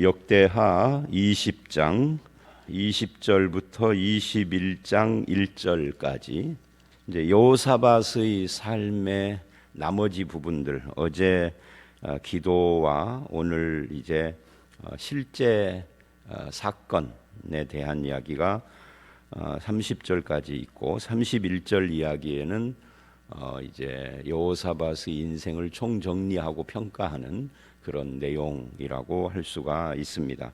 역대하 20장 20절부터 21장 1절까지 이제 요사밧의 삶의 나머지 부분들 어제 어, 기도와 오늘 이제 어, 실제 어, 사건에 대한 이야기가 30절까지 있고 31절 이야기에는 이제 여호사밧의 인생을 총정리하고 평가하는 그런 내용이라고 할 수가 있습니다.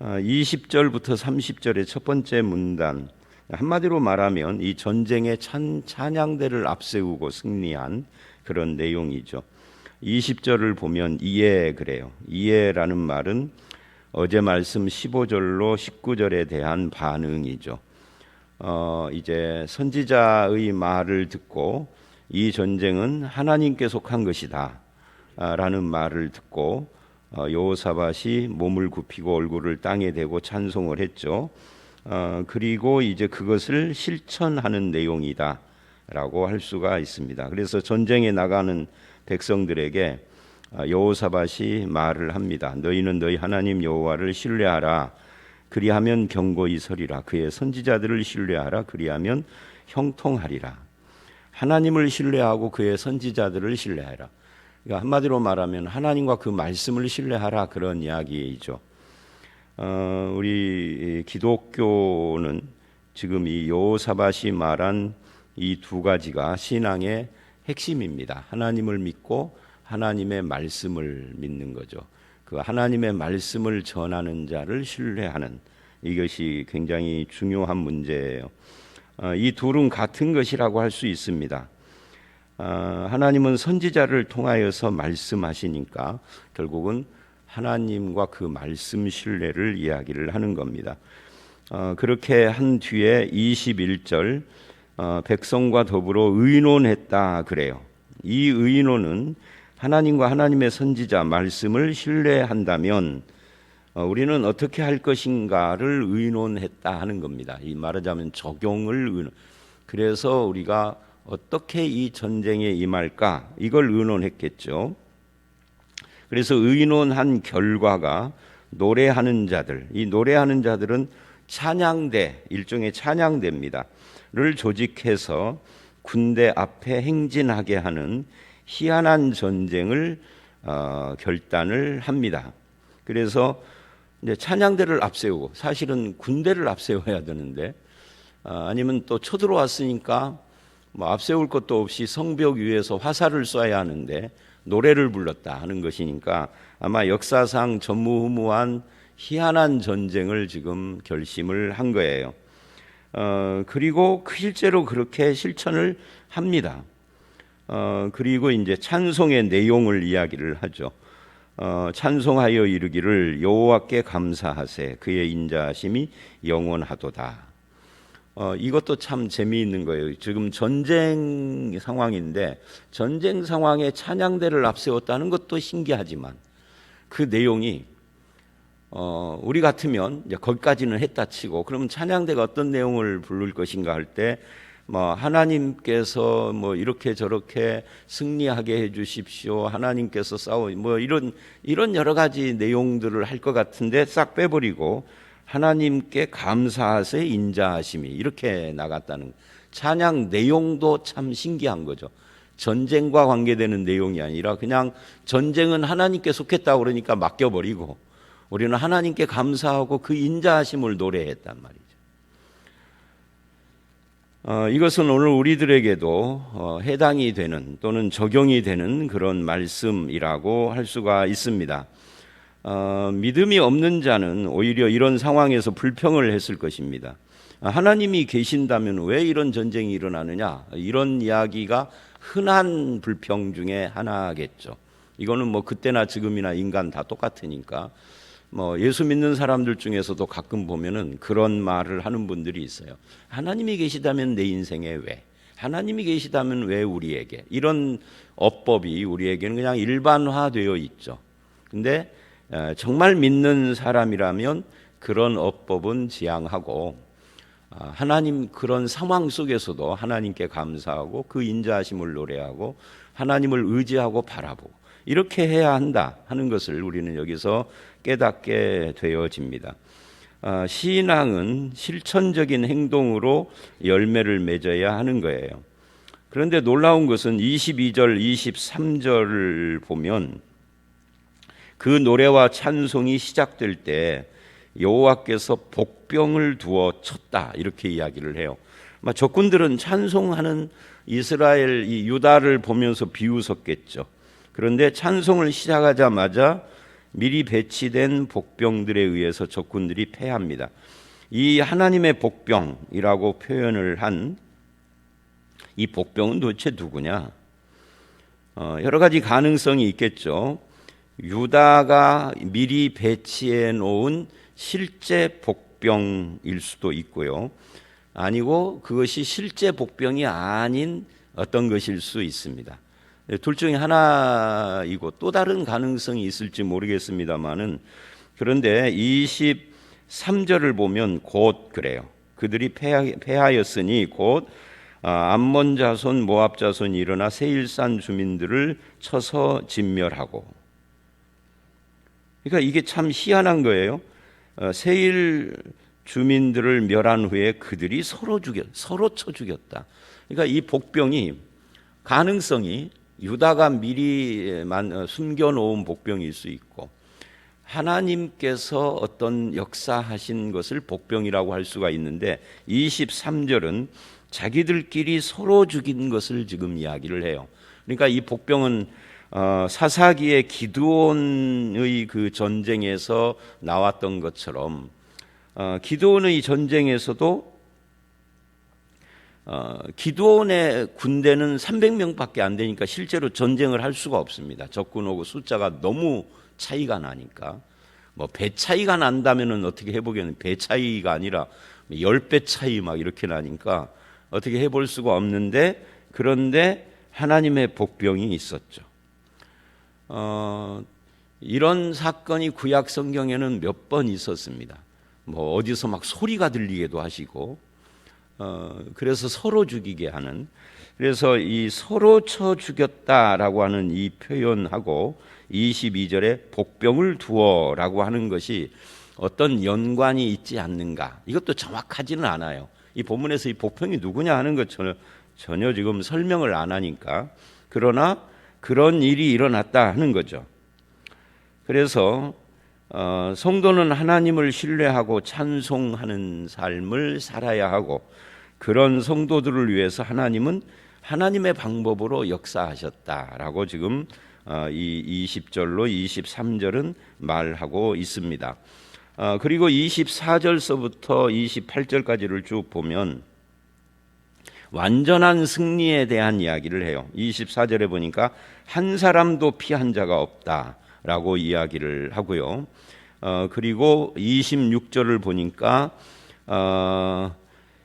20절부터 30절의 첫 번째 문단 한마디로 말하면 이 전쟁의 찬, 찬양대를 앞세우고 승리한 그런 내용이죠. 20절을 보면 이에 그래요. 이에라는 말은 어제 말씀 15절로 19절에 대한 반응이죠. 어, 이제 선지자의 말을 듣고 이 전쟁은 하나님께 속한 것이다. 라는 말을 듣고 어, 여호사밧이 몸을 굽히고 얼굴을 땅에 대고 찬송을 했죠. 어, 그리고 이제 그것을 실천하는 내용이다라고 할 수가 있습니다. 그래서 전쟁에 나가는 백성들에게 어, 여호사밧이 말을 합니다. 너희는 너희 하나님 여호와를 신뢰하라. 그리하면 경고히 서리라. 그의 선지자들을 신뢰하라. 그리하면 형통하리라. 하나님을 신뢰하고 그의 선지자들을 신뢰하라. 그러니까 한마디로 말하면 하나님과 그 말씀을 신뢰하라 그런 이야기이죠. 어, 우리 기독교는 지금 이 요사밭이 말한 이 두 가지가 신앙의 핵심입니다. 하나님을 믿고 하나님의 말씀을 믿는 거죠. 그 하나님의 말씀을 전하는 자를 신뢰하는 이것이 굉장히 중요한 문제예요. 어, 이 둘은 같은 것이라고 할 수 있습니다. 어, 하나님은 선지자를 통하여서 말씀하시니까 결국은 하나님과 그 말씀 신뢰를 이야기를 하는 겁니다. 어, 그렇게 한 뒤에 21절 어, 백성과 더불어 의논했다 그래요. 이 의논은 하나님과 하나님의 선지자 말씀을 신뢰한다면 어, 우리는 어떻게 할 것인가를 의논했다 하는 겁니다. 이 말하자면 적용을 의논. 그래서 우리가 어떻게 이 전쟁에 임할까 이걸 의논했겠죠. 그래서 의논한 결과가 노래하는 자들, 이 노래하는 자들은 찬양대, 일종의 찬양대입니다.를 조직해서 군대 앞에 행진하게 하는 희한한 전쟁을 어, 결단을 합니다. 그래서 이제 찬양대를 앞세우고 사실은 군대를 앞세워야 되는데 어, 아니면 또 쳐들어왔으니까 뭐 앞세울 것도 없이 성벽 위에서 화살을 쏴야 하는데 노래를 불렀다 하는 것이니까 아마 역사상 전무후무한 희한한 전쟁을 지금 결심을 한 거예요. 어, 그리고 실제로 그렇게 실천을 합니다. 어, 그리고 이제 찬송의 내용을 이야기를 하죠. 어, 찬송하여 이르기를 여호와께 감사하세 그의 인자하심이 영원하도다. 어, 이것도 참 재미있는 거예요. 지금 전쟁 상황인데 전쟁 상황에 찬양대를 앞세웠다는 것도 신기하지만 그 내용이 어, 우리 같으면 이제 거기까지는 했다 치고 그러면 찬양대가 어떤 내용을 부를 것인가 할 때 뭐 하나님께서 뭐 이렇게 저렇게 승리하게 해 주십시오. 하나님께서 싸워 뭐 이런 이런 여러 가지 내용들을 할 것 같은데 싹 빼버리고 하나님께 감사하세 인자하심이 이렇게 나갔다는 찬양 내용도 참 신기한 거죠. 전쟁과 관계되는 내용이 아니라 그냥 전쟁은 하나님께 속했다 그러니까 맡겨버리고 우리는 하나님께 감사하고 그 인자하심을 노래했단 말이죠. 어, 이것은 오늘 우리들에게도 어, 해당이 되는 또는 적용이 되는 그런 말씀이라고 할 수가 있습니다. 어, 믿음이 없는 자는 오히려 이런 상황에서 불평을 했을 것입니다. 하나님이 계신다면 왜 이런 전쟁이 일어나느냐? 이런 이야기가 흔한 불평 중에 하나겠죠. 이거는 뭐 그때나 지금이나 인간 다 똑같으니까 뭐 예수 믿는 사람들 중에서도 가끔 보면은 그런 말을 하는 분들이 있어요. 하나님이 계시다면 내 인생에 왜? 하나님이 계시다면 왜 우리에게? 이런 어법이 우리에게는 그냥 일반화되어 있죠. 근데 정말 믿는 사람이라면 그런 어법은 지향하고 아, 하나님 그런 상황 속에서도 하나님께 감사하고 그 인자하심을 노래하고 하나님을 의지하고 바라보고 이렇게 해야 한다 하는 것을 우리는 여기서 깨닫게 되어집니다. 아, 신앙은 실천적인 행동으로 열매를 맺어야 하는 거예요. 그런데 놀라운 것은 22절, 23절을 보면 그 노래와 찬송이 시작될 때 여호와께서 복병을 두어 쳤다 이렇게 이야기를 해요. 적군들은 찬송하는 이스라엘 이 유다를 보면서 비웃었겠죠. 그런데 찬송을 시작하자마자 미리 배치된 복병들에 의해서 적군들이 패합니다. 이 하나님의 복병이라고 표현을 한 이 복병은 도대체 누구냐? 어, 여러 가지 가능성이 있겠죠. 유다가 미리 배치해 놓은 실제 복병일 수도 있고요. 아니고 그것이 실제 복병이 아닌 어떤 것일 수 있습니다. 둘 중에 하나이고 또 다른 가능성이 있을지 모르겠습니다만은 그런데 23절을 보면 곧 그래요. 그들이 패하였으니 곧 아, 암몬 자손 모압 자손이 일어나 세일산 주민들을 쳐서 진멸하고 그러니까 이게 참 희한한 거예요. 어, 세일 주민들을 멸한 후에 그들이 서로 죽였 서로 쳐 죽였다. 그러니까 이 복병이 가능성이 유다가 미리 어, 숨겨놓은 복병일 수 있고 하나님께서 어떤 역사하신 것을 복병이라고 할 수가 있는데 23절은 자기들끼리 서로 죽인 것을 지금 이야기를 해요. 그러니까 이 복병은 어, 사사기의 기드온의 그 전쟁에서 나왔던 것처럼 어, 기드온의 전쟁에서도 어, 기드온의 군대는 300명밖에 안 되니까 실제로 전쟁을 할 수가 없습니다. 적군하고 숫자가 너무 차이가 나니까 뭐 배 차이가 난다면은 어떻게 해보겠는 배 차이가 아니라 10배 차이 막 이렇게 나니까 어떻게 해볼 수가 없는데 그런데 하나님의 복병이 있었죠. 어, 이런 사건이 구약 성경에는 몇 번 있었습니다. 뭐 어디서 막 소리가 들리기도 하시고, 어, 그래서 서로 죽이게 하는. 그래서 이 서로 쳐 죽였다라고 하는 이 표현하고 22절에 복병을 두어라고 하는 것이 어떤 연관이 있지 않는가? 이것도 정확하지는 않아요. 이 본문에서 이 복병이 누구냐 하는 것 전혀, 전혀 지금 설명을 안 하니까 그러나 그런 일이 일어났다 하는 거죠. 그래서 어, 성도는 하나님을 신뢰하고 찬송하는 삶을 살아야 하고 그런 성도들을 위해서 하나님은 하나님의 방법으로 역사하셨다라고 지금 어, 이 20절로 23절은 말하고 있습니다. 어, 그리고 24절서부터 28절까지를 쭉 보면 완전한 승리에 대한 이야기를 해요. 24절에 보니까 한 사람도 피한 자가 없다라고 이야기를 하고요. 어, 그리고 26절을 보니까 어,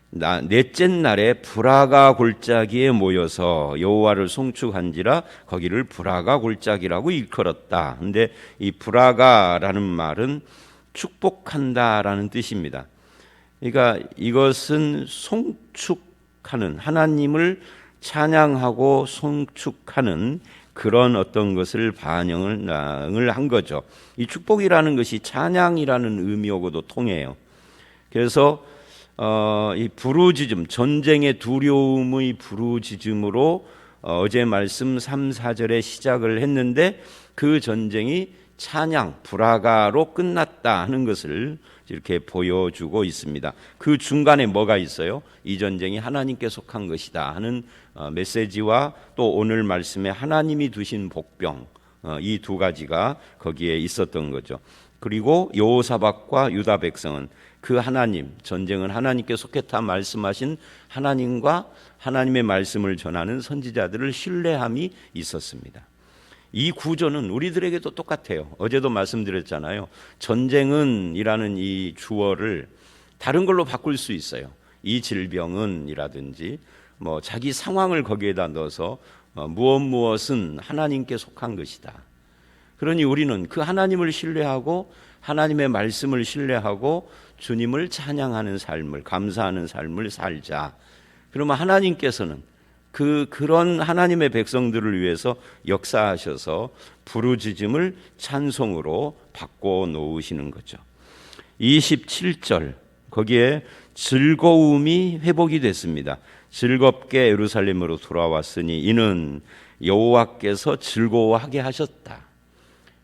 나, 넷째 날에 브라가 골짜기에 모여서 여호와를 송축한지라 거기를 브라가 골짜기라고 일컬었다. 근데 이 브라가라는 말은 축복한다라는 뜻입니다. 그러니까 이것은 송축 하는 하나님을 찬양하고 송축하는 그런 어떤 것을 반영을 한 거죠. 이 축복이라는 것이 찬양이라는 의미하고도 통해요. 그래서 어, 이 부르짖음, 전쟁의 두려움의 부르짖음으로 어, 어제 말씀 3, 4절에 시작을 했는데 그 전쟁이 찬양, 불화가로 끝났다 하는 것을 이렇게 보여주고 있습니다. 그 중간에 뭐가 있어요? 이 전쟁이 하나님께 속한 것이다 하는 어, 메시지와 또 오늘 말씀에 하나님이 두신 복병 어, 이두 가지가 거기에 있었던 거죠. 그리고 여호사박과 유다 백성은 그 하나님 전쟁은 하나님께 속했다 말씀하신 하나님과 하나님의 말씀을 전하는 선지자들을 신뢰함이 있었습니다. 이 구조는 우리들에게도 똑같아요. 어제도 말씀드렸잖아요. 전쟁은이라는 이 주어를 다른 걸로 바꿀 수 있어요. 이 질병은이라든지 뭐 자기 상황을 거기에다 넣어서 어, 무엇 무엇은 하나님께 속한 것이다. 그러니 우리는 그 하나님을 신뢰하고 하나님의 말씀을 신뢰하고 주님을 찬양하는 삶을 감사하는 삶을 살자. 그러면 하나님께서는 그 그런 하나님의 백성들을 위해서 역사하셔서 부르짖음을 찬송으로 바꿔 놓으시는 거죠. 27절 거기에 즐거움이 회복이 됐습니다. 즐겁게 예루살렘으로 돌아왔으니 이는 여호와께서 즐거워하게 하셨다.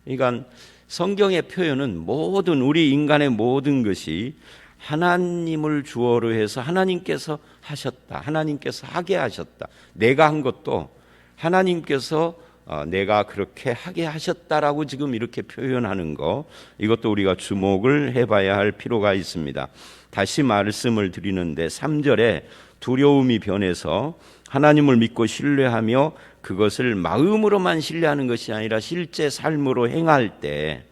그러니까 성경의 표현은 모든 우리 인간의 모든 것이 하나님을 주어로 해서 하나님께서 하셨다. 하나님께서 하게 하셨다. 내가 한 것도 하나님께서 어, 내가 그렇게 하게 하셨다라고 지금 이렇게 표현하는 거 이것도 우리가 주목을 해봐야 할 필요가 있습니다. 다시 말씀을 드리는데 3절에 두려움이 변해서 하나님을 믿고 신뢰하며 그것을 마음으로만 신뢰하는 것이 아니라 실제 삶으로 행할 때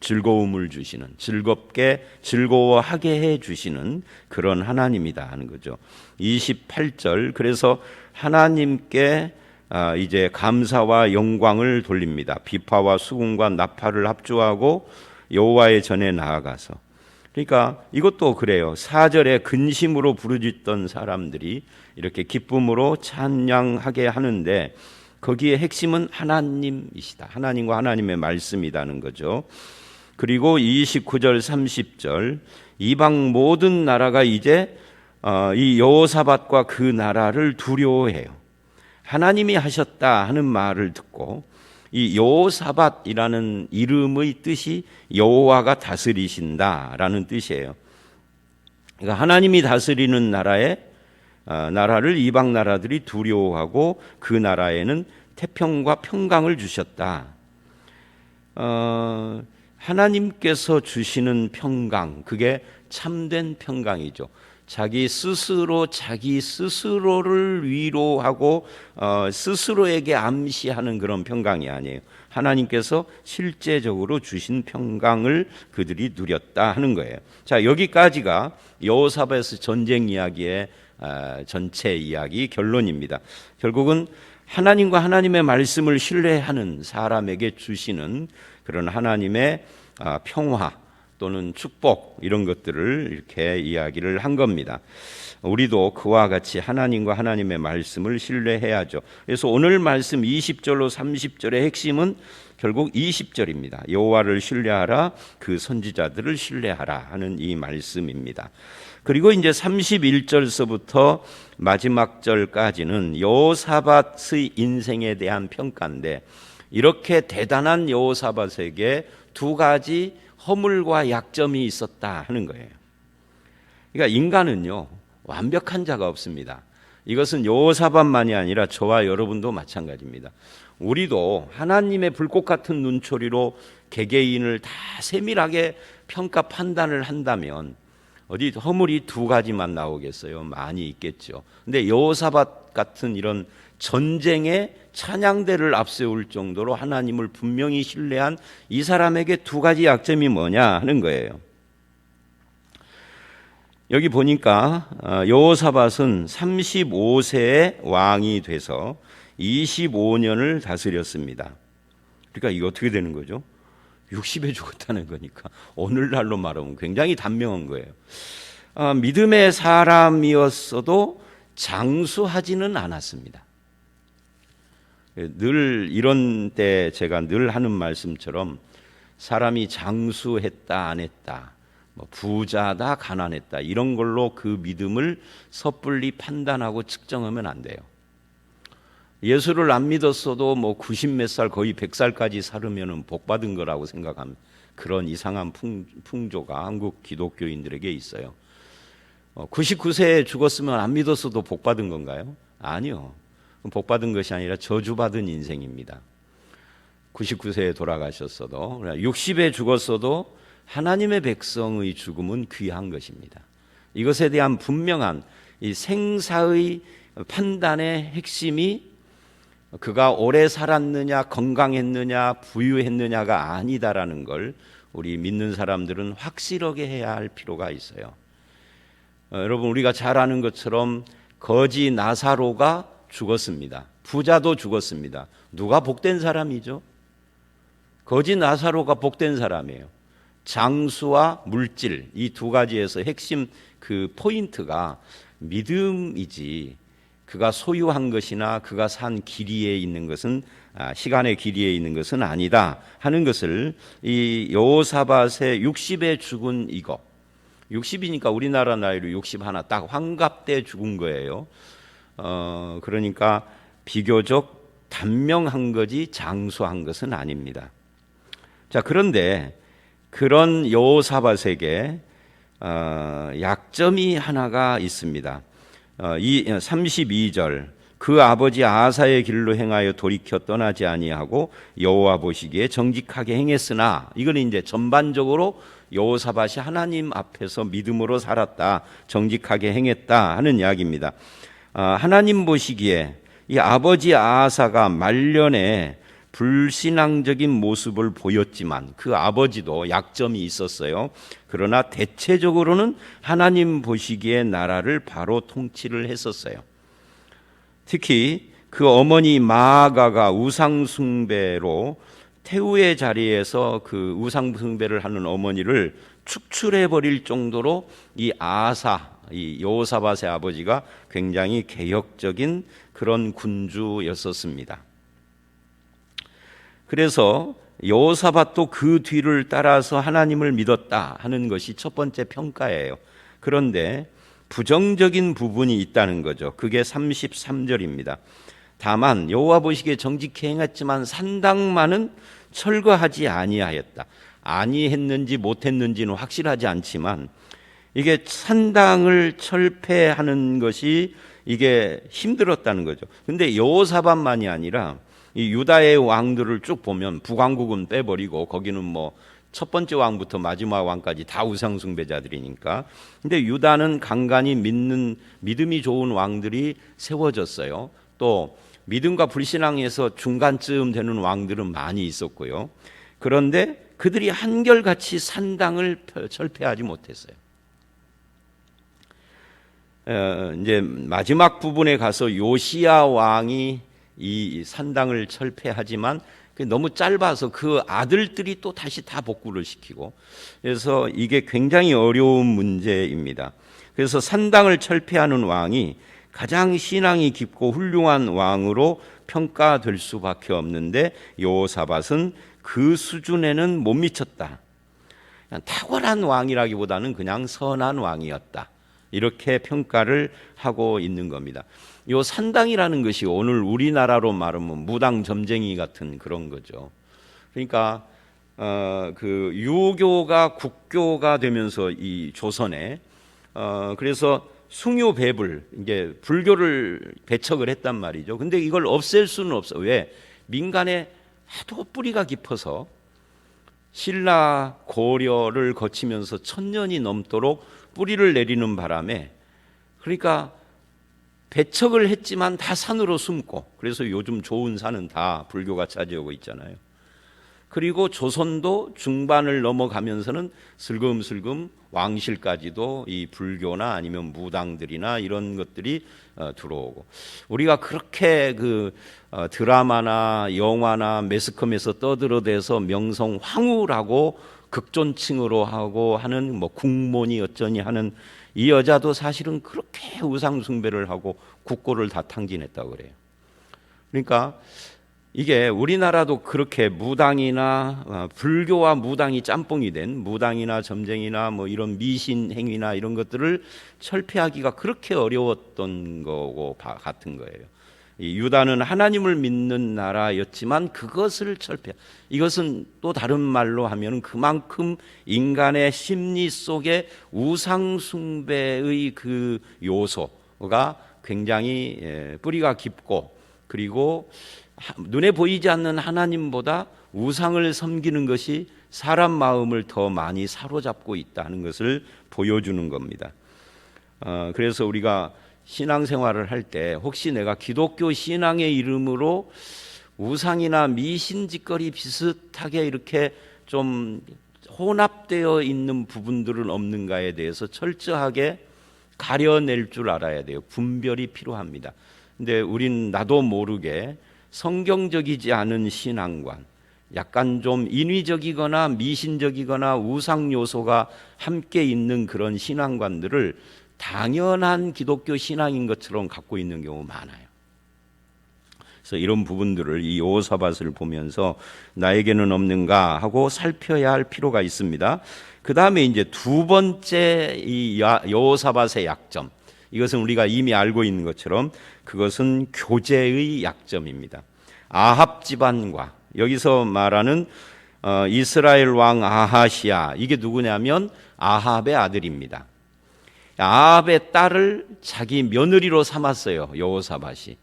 즐거움을 주시는 즐겁게 즐거워하게 해 주시는 그런 하나님이다 하는 거죠. 28절 그래서 하나님께 아, 이제 감사와 영광을 돌립니다. 비파와 수군과 나팔을 합주하고 여호와의 전에 나아가서 그러니까 이것도 그래요. 4절에 근심으로 부르짖던 사람들이 이렇게 기쁨으로 찬양하게 하는데 거기에 핵심은 하나님이시다. 하나님과 하나님의 말씀이라는 거죠. 그리고 29절 30절 이방 모든 나라가 이제 어, 이 여호사밧과 그 나라를 두려워해요. 하나님이 하셨다 하는 말을 듣고 이 여호사밧이라는 이름의 뜻이 여호와가 다스리신다라는 뜻이에요. 그러니까 하나님이 다스리는 나라에 어, 나라를 이방 나라들이 두려워하고 그 나라에는 태평과 평강을 주셨다. 어, 하나님께서 주시는 평강, 그게 참된 평강이죠. 자기 스스로 자기 스스로를 위로하고 어, 스스로에게 암시하는 그런 평강이 아니에요. 하나님께서 실제적으로 주신 평강을 그들이 누렸다 하는 거예요. 자 여기까지가 여호사밧의 전쟁 이야기의 어, 전체 이야기 결론입니다. 결국은 하나님과 하나님의 말씀을 신뢰하는 사람에게 주시는 그런 하나님의 아, 평화 또는 축복 이런 것들을 이렇게 이야기를 한 겁니다. 우리도 그와 같이 하나님과 하나님의 말씀을 신뢰해야죠. 그래서 오늘 말씀 20절로 30절의 핵심은 결국 20절입니다. 여호와를 신뢰하라 그 선지자들을 신뢰하라 하는 이 말씀입니다. 그리고 이제 31절서부터 마지막 절까지는 여호사밧의 인생에 대한 평가인데 이렇게 대단한 여호사밧에게 두 가지 허물과 약점이 있었다 하는 거예요. 그러니까 인간은요 완벽한 자가 없습니다. 이것은 여호사밧만이 아니라 저와 여러분도 마찬가지입니다. 우리도 하나님의 불꽃 같은 눈초리로 개개인을 다 세밀하게 평가 판단을 한다면 어디 허물이 두 가지만 나오겠어요? 많이 있겠죠. 근데 여호사밧 같은 이런 전쟁의 찬양대를 앞세울 정도로 하나님을 분명히 신뢰한 이 사람에게 두 가지 약점이 뭐냐 하는 거예요. 여기 보니까 어, 여호사밧은 35세에 왕이 돼서 25년을 다스렸습니다. 그러니까 이거 어떻게 되는 거죠? 60에 죽었다는 거니까 오늘날로 말하면 굉장히 단명한 거예요. 아, 믿음의 사람이었어도 장수하지는 않았습니다. 늘 이런 때 제가 늘 하는 말씀처럼 사람이 장수했다 안 했다 뭐 부자다 가난했다 이런 걸로 그 믿음을 섣불리 판단하고 측정하면 안 돼요. 예수를 안 믿었어도 뭐 90 몇 살 거의 100살까지 살으면은 복 받은 거라고 생각하면 그런 이상한 풍, 풍조가 한국 기독교인들에게 있어요. 99세에 어, 죽었으면 안 믿었어도 복 받은 건가요? 아니요. 복 받은 것이 아니라 저주받은 인생입니다. 99세에 돌아가셨어도 60에 죽었어도 하나님의 백성의 죽음은 귀한 것입니다. 이것에 대한 분명한 이 생사의 판단의 핵심이 그가 오래 살았느냐, 건강했느냐, 부유했느냐가 아니다라는 걸 우리 믿는 사람들은 확실하게 해야 할 필요가 있어요. 어, 여러분 우리가 잘 아는 것처럼 거지 나사로가 죽었습니다. 부자도 죽었습니다. 누가 복된 사람이죠? 거지 나사로가 복된 사람이에요. 장수와 물질 이 두 가지에서 핵심 그 포인트가 믿음이지 그가 소유한 것이나 그가 산 길이에 있는 것은 아, 시간의 길이에 있는 것은 아니다 하는 것을 이 여호사밧의 60에 죽은 이거 60이니까 우리나라 나이로 60 하나 딱 환갑 때 죽은 거예요. 어 그러니까 비교적 단명한 거지 장수한 것은 아닙니다. 자 그런데 그런 여호사밧에게 어, 약점이 하나가 있습니다. 어, 이 32절 그 아버지 아사의 길로 행하여 돌이켜 떠나지 아니하고 여호와 보시기에 정직하게 행했으나 이거는 이제 전반적으로 여호사밧이 하나님 앞에서 믿음으로 살았다 정직하게 행했다 하는 이야기입니다. 아, 하나님 보시기에 이 아버지 아사가 말년에 불신앙적인 모습을 보였지만 그 아버지도 약점이 있었어요. 그러나 대체적으로는 하나님 보시기에 나라를 바로 통치를 했었어요. 특히 그 어머니 마아가가 우상숭배로 태우의 자리에서 그 우상숭배를 하는 어머니를 축출해 버릴 정도로 이 아사 이 여호사밧의 아버지가 굉장히 개혁적인 그런 군주였었습니다. 그래서 여호사밧도 그 뒤를 따라서 하나님을 믿었다 하는 것이 첫 번째 평가예요. 그런데 부정적인 부분이 있다는 거죠. 그게 33절입니다. 다만 여호와 보시기에 정직히 행했지만 산당만은 철거하지 아니하였다. 아니했는지 못했는지는 확실하지 않지만 이게 산당을 철폐하는 것이 이게 힘들었다는 거죠. 근데 여호사밧만이 아니라 이 유다의 왕들을 쭉 보면 북왕국은 빼버리고 거기는 뭐 첫 번째 왕부터 마지막 왕까지 다 우상 숭배자들이니까. 근데 유다는 간간히 믿는 믿음이 좋은 왕들이 세워졌어요. 또 믿음과 불신앙에서 중간쯤 되는 왕들은 많이 있었고요. 그런데 그들이 한결같이 산당을 철폐하지 못했어요. 어, 이제 마지막 부분에 가서 요시야 왕이 이 산당을 철폐하지만 너무 짧아서 그 아들들이 또 다시 다 복구를 시키고 그래서 이게 굉장히 어려운 문제입니다. 그래서 산당을 철폐하는 왕이 가장 신앙이 깊고 훌륭한 왕으로 평가될 수밖에 없는데 요사밧은 그 수준에는 못 미쳤다. 탁월한 왕이라기보다는 그냥 선한 왕이었다. 이렇게 평가를 하고 있는 겁니다. 요 산당이라는 것이 오늘 우리나라로 말하면 무당 점쟁이 같은 그런 거죠. 그러니까 어, 그 유교가 국교가 되면서 이 조선에 어, 그래서 숭유 배불 이게 불교를 배척을 했단 말이죠. 근데 이걸 없앨 수는 없어. 왜? 민간에 하도 뿌리가 깊어서 신라 고려를 거치면서 천년이 넘도록 뿌리를 내리는 바람에 그러니까 배척을 했지만 다 산으로 숨고 그래서 요즘 좋은 산은 다 불교가 차지하고 있잖아요. 그리고 조선도 중반을 넘어가면서는 슬금슬금 왕실까지도 이 불교나 아니면 무당들이나 이런 것들이 어, 들어오고 우리가 그렇게 그 어, 드라마나 영화나 매스컴에서 떠들어대서 명성 황후라고 극존칭으로 하고 하는 뭐 국몬이 어쩌니 하는 이 여자도 사실은 그렇게 우상 숭배를 하고 국고를 다 탕진했다고 그래요. 그러니까 이게 우리나라도 그렇게 무당이나 어, 불교와 무당이 짬뽕이 된 무당이나 점쟁이나 뭐 이런 미신 행위나 이런 것들을 철폐하기가 그렇게 어려웠던 거고 같은 거예요. 유다는 하나님을 믿는 나라였지만 그것을 철폐. 이것은 또 다른 말로 하면 그만큼 인간의 심리 속에 우상 숭배의 그 요소가 굉장히 예, 뿌리가 깊고 그리고 눈에 보이지 않는 하나님보다 우상을 섬기는 것이 사람 마음을 더 많이 사로잡고 있다는 것을 보여주는 겁니다. 어, 그래서 우리가 신앙생활을 할 때 혹시 내가 기독교 신앙의 이름으로 우상이나 미신 짓거리 비슷하게 이렇게 좀 혼합되어 있는 부분들은 없는가에 대해서 철저하게 가려낼 줄 알아야 돼요. 분별이 필요합니다. 근데 우린 나도 모르게 성경적이지 않은 신앙관, 약간 좀 인위적이거나 미신적이거나 우상 요소가 함께 있는 그런 신앙관들을 당연한 기독교 신앙인 것처럼 갖고 있는 경우 많아요. 그래서 이런 부분들을 이 요사밭을 보면서 나에게는 없는가 하고 살펴야 할 필요가 있습니다. 그 다음에 이제 두 번째 이 요사밭의 약점. 이것은 우리가 이미 알고 있는 것처럼 그것은 교제의 약점입니다. 아합 집안과 여기서 말하는 어, 이스라엘 왕 아하시아 이게 누구냐면 아합의 아들입니다. 아합의 딸을 자기 며느리로 삼았어요 여호사밭이.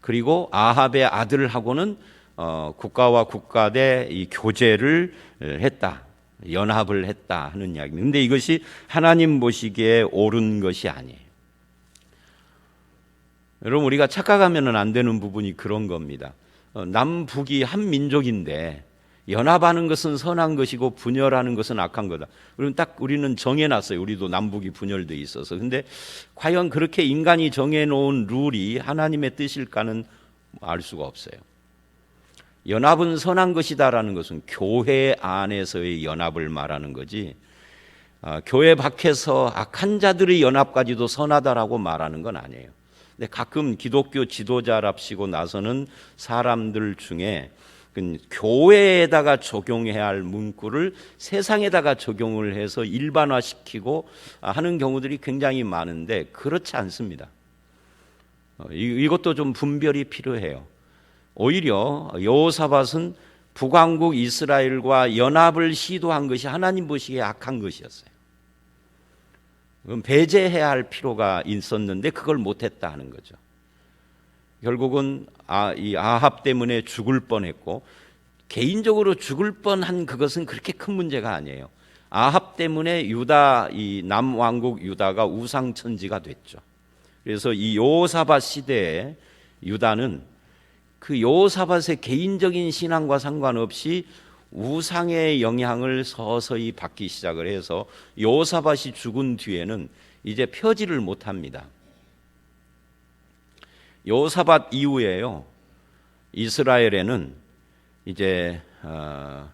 그리고 아합의 아들하고는 어, 국가와 국가 대 이 교제를 했다. 연합을 했다 하는 이야기입니다. 근데 이것이 하나님 보시기에 옳은 것이 아니에요. 여러분 우리가 착각하면 안 되는 부분이 그런 겁니다. 어, 남북이 한 민족인데 연합하는 것은 선한 것이고 분열하는 것은 악한 거다. 그럼 딱 우리는 정해놨어요. 우리도 남북이 분열돼 있어서. 근데 과연 그렇게 인간이 정해놓은 룰이 하나님의 뜻일까는 알 수가 없어요. 연합은 선한 것이다라는 것은 교회 안에서의 연합을 말하는 거지. 아, 교회 밖에서 악한 자들의 연합까지도 선하다라고 말하는 건 아니에요. 근데 가끔 기독교 지도자랍시고 나서는 사람들 중에 그 교회에다가 적용해야 할 문구를 세상에다가 적용을 해서 일반화시키고 하는 경우들이 굉장히 많은데 그렇지 않습니다. 어, 이것도 좀 분별이 필요해요. 오히려 여호사밧은 북왕국 이스라엘과 연합을 시도한 것이 하나님 보시기에 악한 것이었어요. 배제해야 할 필요가 있었는데 그걸 못했다 하는 거죠. 결국은 아, 이 아합 때문에 죽을 뻔했고 개인적으로 죽을 뻔한 그것은 그렇게 큰 문제가 아니에요. 아합 때문에 유다 이 남왕국 유다가 우상 천지가 됐죠. 그래서 이 요사밭 시대에 유다는 그 요사밭의 개인적인 신앙과 상관없이 우상의 영향을 서서히 받기 시작을 해서 요사밭이 죽은 뒤에는 이제 펴지를 못 합니다. 요사밭 이후에요. 이스라엘에는 이제 어,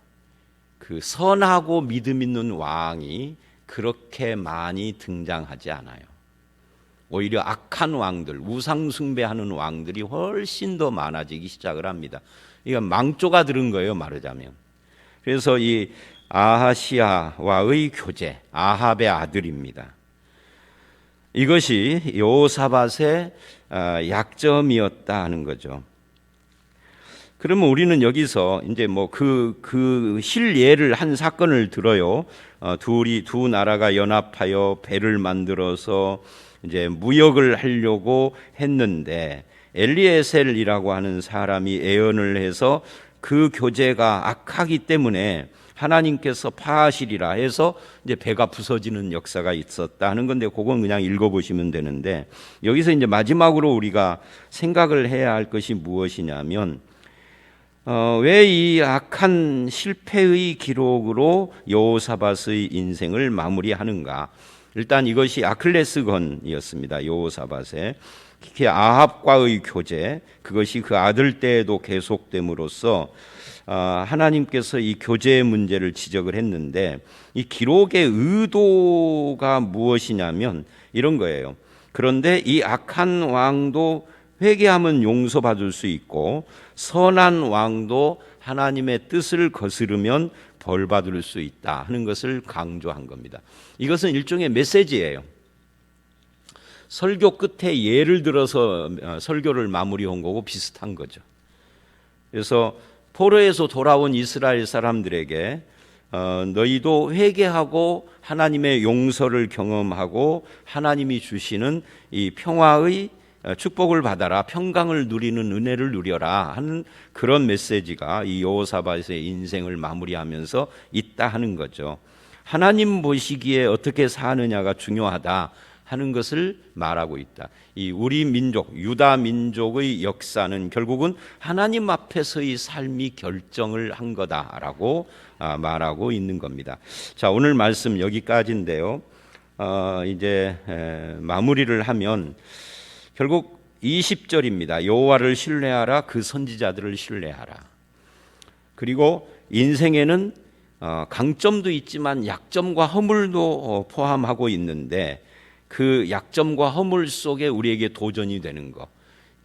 그 선하고 믿음 있는 왕이 그렇게 많이 등장하지 않아요. 오히려 악한 왕들, 우상 숭배하는 왕들이 훨씬 더 많아지기 시작을 합니다. 이건 망조가 들은 거예요, 말하자면. 그래서 이 아하시아와의 교제, 아합의 아들입니다. 이것이 요사밭의 아, 약점이었다 하는 거죠. 그러면 우리는 여기서 이제 뭐 그 그 실예를 한 사건을 들어요. 어, 둘이 두 나라가 연합하여 배를 만들어서 이제 무역을 하려고 했는데 엘리에셀이라고 하는 사람이 애언을 해서 그 교제가 악하기 때문에 하나님께서 파하시리라 해서 이제 배가 부서지는 역사가 있었다 하는 건데 그건 그냥 읽어보시면 되는데 여기서 이제 마지막으로 우리가 생각을 해야 할 것이 무엇이냐면 어, 왜 이 악한 실패의 기록으로 여호사밧의 인생을 마무리하는가? 일단 이것이 아클레스건이었습니다. 여호사밧의 특히 아합과의 교제 그것이 그 아들 때에도 계속됨으로써 아, 하나님께서 이 교제의 문제를 지적을 했는데 이 기록의 의도가 무엇이냐면 이런 거예요. 그런데 이 악한 왕도 회개하면 용서받을 수 있고 선한 왕도 하나님의 뜻을 거스르면 벌 받을 수 있다 하는 것을 강조한 겁니다. 이것은 일종의 메시지예요. 설교 끝에 예를 들어서 어, 설교를 마무리한 거고 비슷한 거죠. 그래서 포로에서 돌아온 이스라엘 사람들에게 어, 너희도 회개하고 하나님의 용서를 경험하고 하나님이 주시는 이 평화의 어, 축복을 받아라 평강을 누리는 은혜를 누려라 하는 그런 메시지가 이 여호사밧의 인생을 마무리하면서 있다 하는 거죠. 하나님 보시기에 어떻게 사느냐가 중요하다 하는 것을 말하고 있다. 이 우리 민족, 유다 민족의 역사는 결국은 하나님 앞에서의 삶이 결정을 한 거다라고 아, 말하고 있는 겁니다. 자, 오늘 말씀 여기까지인데요. 어, 이제 마무리를 하면 결국 20절입니다. 여호와를 신뢰하라 그 선지자들을 신뢰하라. 그리고 인생에는 어, 강점도 있지만 약점과 허물도 어, 포함하고 있는데 그 약점과 허물 속에 우리에게 도전이 되는 것.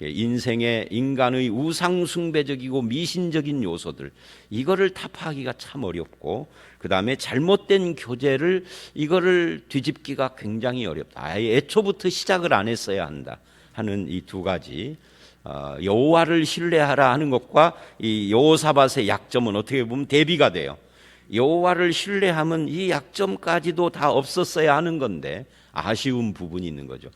예, 인생의 인간의 우상숭배적이고 미신적인 요소들 이거를 타파하기가 참 어렵고 그 다음에 잘못된 교제를 이거를 뒤집기가 굉장히 어렵다. 아예 애초부터 시작을 안 했어야 한다 하는 이 두 가지 어, 여호와를 신뢰하라 하는 것과 이 여호사밧의 약점은 어떻게 보면 대비가 돼요. 여호와를 신뢰하면 이 약점까지도 다 없었어야 하는 건데 아쉬운 부분이 있는 거죠.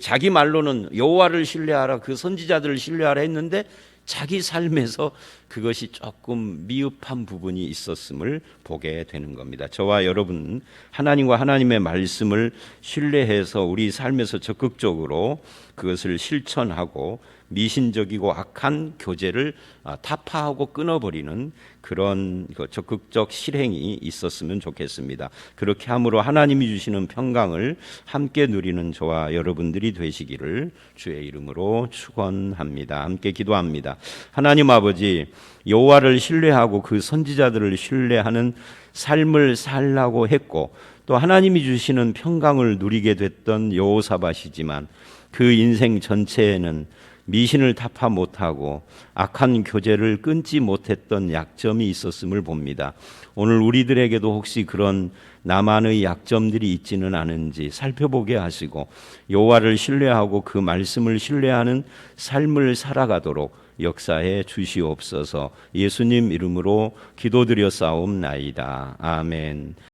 자기 말로는 여호와를 신뢰하라 그 선지자들을 신뢰하라 했는데 자기 삶에서 그것이 조금 미흡한 부분이 있었음을 보게 되는 겁니다. 저와 여러분 하나님과 하나님의 말씀을 신뢰해서 우리 삶에서 적극적으로 그것을 실천하고 미신적이고 악한 교제를 아, 타파하고 끊어버리는 그런 그 적극적 실행이 있었으면 좋겠습니다. 그렇게 함으로 하나님이 주시는 평강을 함께 누리는 저와 여러분들이 되시기를 주의 이름으로 축원합니다. 함께 기도합니다. 하나님 아버지 여호와를 신뢰하고 그 선지자들을 신뢰하는 삶을 살라고 했고 또 하나님이 주시는 평강을 누리게 됐던 여호사밭이지만 그 인생 전체에는 미신을 타파 못하고 악한 교제를 끊지 못했던 약점이 있었음을 봅니다. 오늘 우리들에게도 혹시 그런 나만의 약점들이 있지는 않은지 살펴보게 하시고 여호와를 신뢰하고 그 말씀을 신뢰하는 삶을 살아가도록 역사해 주시옵소서. 예수님 이름으로 기도드려 싸움나이다. 아멘.